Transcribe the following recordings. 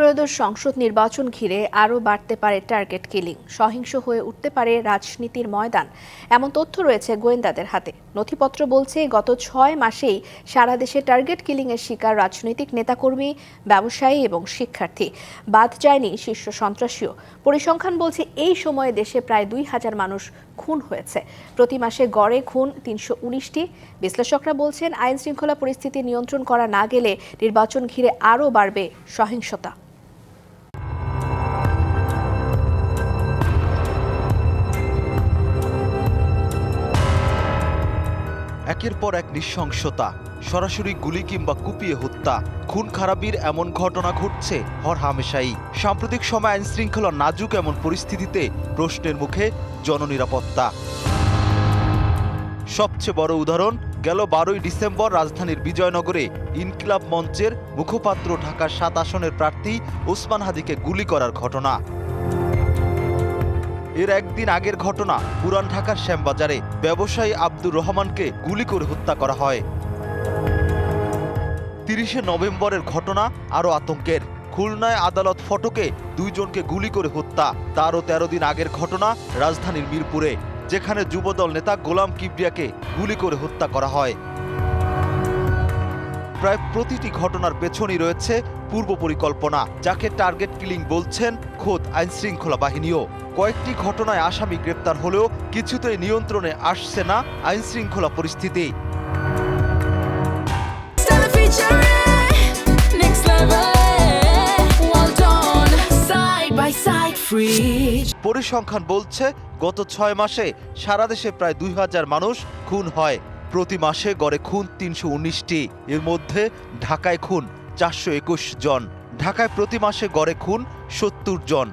অষ্টাত্রয়োদশ সংসদ নির্বাচন ঘিরে আরও বাড়তে পারে টার্গেট কিলিং। সহিংস হয়ে উঠতে পারে রাজনীতির ময়দান। এমন তথ্য রয়েছে গোয়েন্দাদের হাতে। নথিপত্র বলছে, গত ছয় মাসেই সারা দেশে টার্গেট কিলিংয়ের শিকার রাজনৈতিক নেতাকর্মী, ব্যবসায়ী এবং শিক্ষার্থী। বাদ যায়নি শীর্ষ সন্ত্রাসীও। পরিসংখ্যান বলছে, এই সময়ে দেশে প্রায় দুই হাজার মানুষ খুন হয়েছে। প্রতি মাসে গড়ে খুন তিনশো উনিশটি। বিশ্লেষকরা বলছেন আইন শৃঙ্খলা পরিস্থিতি নিয়ন্ত্রণ করা না গেলে নির্বাচন ঘিরে আরও বাড়বে সহিংসতা। একের পর এক নৃশংসতা, সরাসরি গুলি কিংবা কুপিয়ে হত্যা, খুন খারাপির এমন ঘটনা ঘটছে হরহামেশাই। সাম্প্রতিক সময় আইন শৃঙ্খলা নাজুক এমন পরিস্থিতিতে প্রশ্নের মুখে জননিরাপত্তা। সবচেয়ে বড় উদাহরণ, গেল বারোই ডিসেম্বর রাজধানীর বিজয়নগরে ইনকিলাব মঞ্চের মুখপাত্র ঢাকার সাত আসনের প্রার্থী ওসমান হাদিকে গুলি করার ঘটনা। এর একদিন আগের ঘটনা পুরান ঢাকার শ্যামবাজারে। ব্যবসায়ী আব্দুর রহমানকে গুলি করে হত্যা করা হয়। তিরিশে নভেম্বরের ঘটনা আরও আতঙ্কের। খুলনায় আদালত ফটকে দুইজনকে গুলি করে হত্যা। তারও তেরো দিন আগের ঘটনা রাজধানীর মিরপুরে, যেখানে যুবদল নেতা গোলাম কিবরিয়াকে গুলি করে হত্যা করা হয়। প্রায় প্রতিটি ঘটনার পেছনই রয়েছে পূর্ব পরিকল্পনা যাকে টার্গেট কিলিং বলছেন খোদ আইনশৃঙ্খলা বাহিনীও। কয়েকটি ঘটনায় আসামি গ্রেপ্তার হলেও কিছুতেই নিয়ন্ত্রণে আসছে না আইনশৃঙ্খলা পরিস্থিতি. পরিসংখ্যান বলছে গত ছয় মাসে সারা দেশে প্রায় দুই হাজার মানুষ খুন হয়। প্রতি মাসে গড়ে খুন তিনশো উনিশটি। এর মধ্যে ঢাকায় খুন চারশো একুশ জন। ঢাকায় প্রতি মাসে গড়ে খুন সত্তর জন।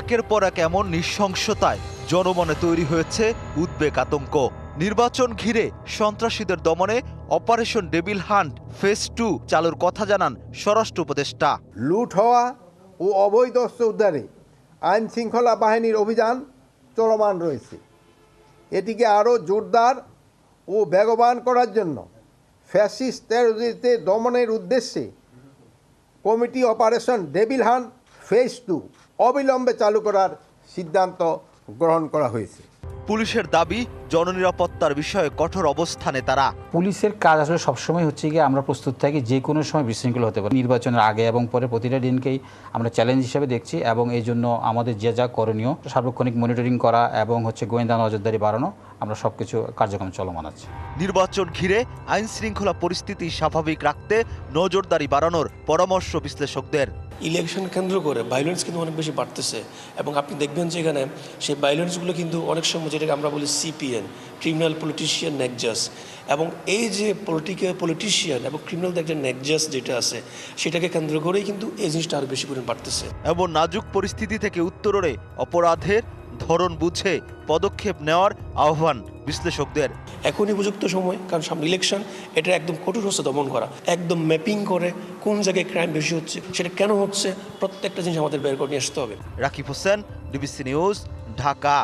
একের পর এক এমন নৃশংসতায় জনমনে তৈরি হয়েছে উদ্বেগ আতঙ্ক। নির্বাচন ঘিরে সন্ত্রাসীদের দমনে operation devil hunt phase two চালুর কথা জানান স্বরাষ্ট্র উপদেষ্টা। লুট হওয়া ও অবৈধ অস্ত্র উদ্ধারে আইন শৃঙ্খলা বাহিনীর অভিযান চলমান রয়েছে। এটিকে আরও জোরদার ও বেগবান করার জন্য ফ্যাসিস্ট টেরোরিস্টদের দমনের উদ্দেশ্যে committee operation devil hunt phase two অবিলম্বে চালু করার সিদ্ধান্ত গ্রহণ করা হয়েছে। পুলিশের দাবি জননিরাপত্তার বিষয়ে কঠোর অবস্থানে তারা। পুলিশের কাজ আসলে সবসময় হচ্ছে গিয়ে আমরা প্রস্তুত থাকি যে কোনো সময় বিশৃঙ্খল হতে পারে। নির্বাচনের আগে এবং পরে প্রতিটা দিনকেই আমরা চ্যালেঞ্জ হিসেবে দেখছি এবং এই জন্য আমাদের যে যা করণীয় সার্বক্ষণিক মনিটরিং করা এবং হচ্ছে গোয়েন্দা নজরদারি বাড়ানো আমরা সব কিছু কার্যক্রম চলমান আছে। নির্বাচন ঘিরে আইন শৃঙ্খলা পরিস্থিতি স্বাভাবিক রাখতে নজরদারি বাড়ানোর পরামর্শ বিশ্লেষকদের। ইলেকশন কেন্দ্র করে ভায়োলেন্স কিন্তু অনেক বেশি বাড়তেছে। এবং আপনি দেখবেন যে এখানে সেই ভায়োলেন্সগুলো কিন্তু অনেক সময় যেটাকে আমরা বলি সিপিএন ক্রিমিনাল পলিটিশিয়ান নেকজাস এবং এই যে পলিটিক্যাল পলিটিশিয়ান এবং ক্রিমিনাল একটা নেকজাস যেটা আছে, সেটাকে কেন্দ্র করেই কিন্তু এই জিনিসটা আরও বেশি করে বাড়তেছে। এবং নাজুক পরিস্থিতি থেকে উত্তরণে অপরাধের ধরন বুঝে পদক্ষেপ নেওয়ার আহ্বান বিশ্লেষকদের। এখনই উপযুক্ত সময় কারণ সামনে ইলেকশন এটা একদম কঠোর হচ্ছে দমন করা একদম ম্যাপিং করে কোন জায়গায় ক্রাইম বেশি হচ্ছে সেটা কেন হচ্ছে প্রত্যেকটা জিনিস আমাদের বের করে নিয়ে আসতে হবে। Rakib Hossain DBC news Dhaka.